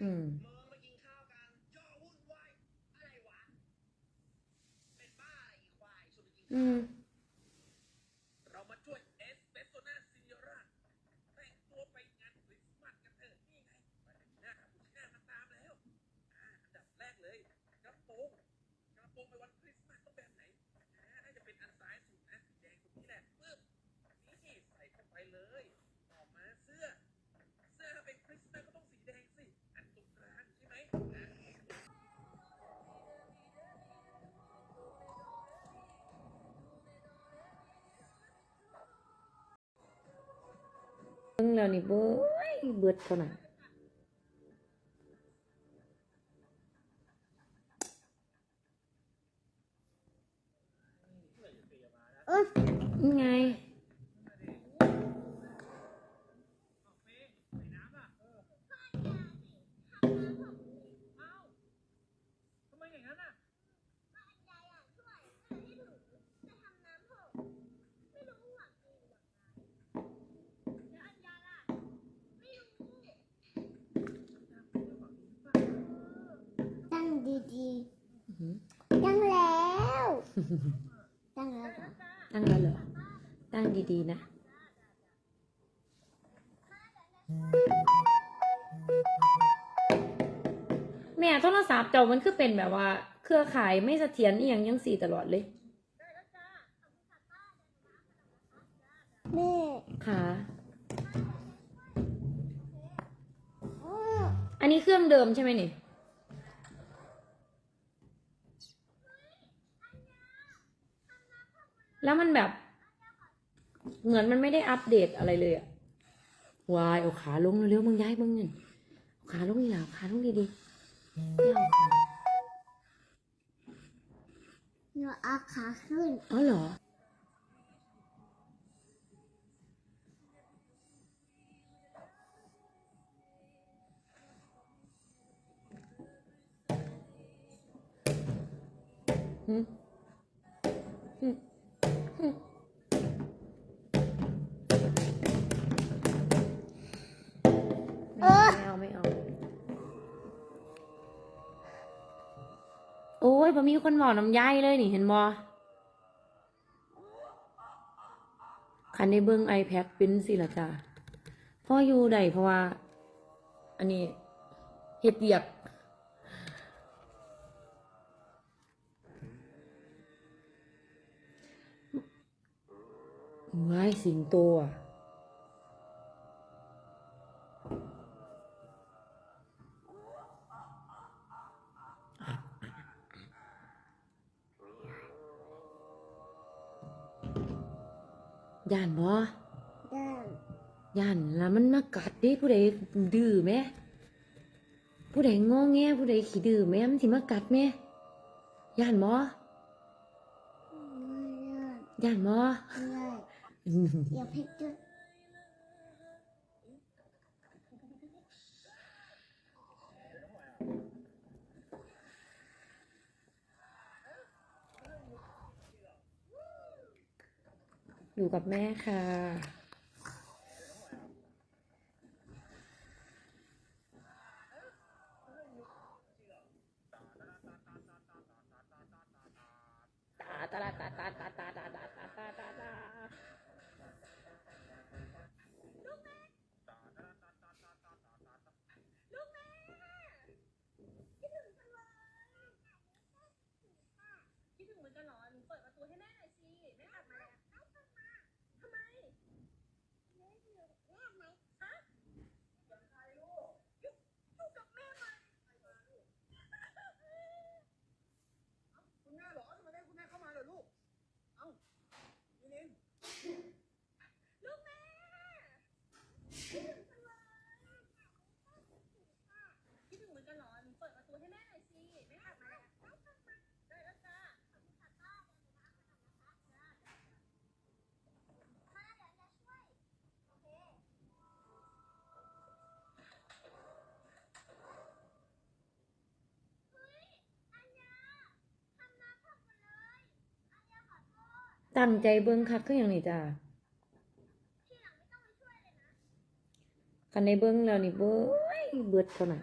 อืมอืมเรามาช่วยเอสเปสโซนาซิเอร่าแต่งตัวไปงานคริสต์มาสกันเถอะนี่ไงมาถึงหน้าหน้ามาตามแล้วอ่าอันดับแรกเลยกระโปรงกระโปรงไปวันคริ เบิ่งแล้วนี่เบ้ยเบิดเท่านั้นนี่ไง ทำไมอย่างนั้นอะ ตั้งดี อื้อหือ ๆ ตั้งแล้วตั้งแล้วเหรอตั้งแล้วเหรอตั้งดีๆนะแม่โทรศัพท์เจ้ามันคือเป็นแบบว่า เครือข่ายไม่เสถียรอีหยังยังสี่ตลอดเลยแม่ค่ะอ้ออันนี้เครื่องเดิมใช่ไหมนี่ แล้วมันแบบ เหมือนมันไม่ได้อัปเดตอะไรเลยอะวายเอาขาลงเร็วๆมึงย้ายมึงเนี่ยเอาขาลงนี่แหละเอาขาลงดีๆไม่เอาขาหนูเอาขาขึ้นอ๋อเหรอหืมหืม โอ้ยพอมีคนบอกน้ำย่ายเลยนี่เห็นบอคันในเบิ้ง iPad เป็นสิละจ้าพ่ออยู่ได้เพราะว่า อันนี้เฮ็ดเดียกว้ายสิงโตอะ ย่านบ่ด้านย่านแล้วมันมากัดเดิผู้ใดดื้อแม่ผู้ใดงอแงผู้ใดขี้ดื้อแม่มันสิมากัดแม่ย่านบ่ไม่ได้ย่านบ่ไม่ได้อย่าพลิกด้ อยู่กับแม่ค่ะ ตาตาตาตาตา ตั้งใจเบิ้งคักคืออย่างนี้จ้ากันในเบิ้งแล้วนี่เบ้งเบิดเท่านั้น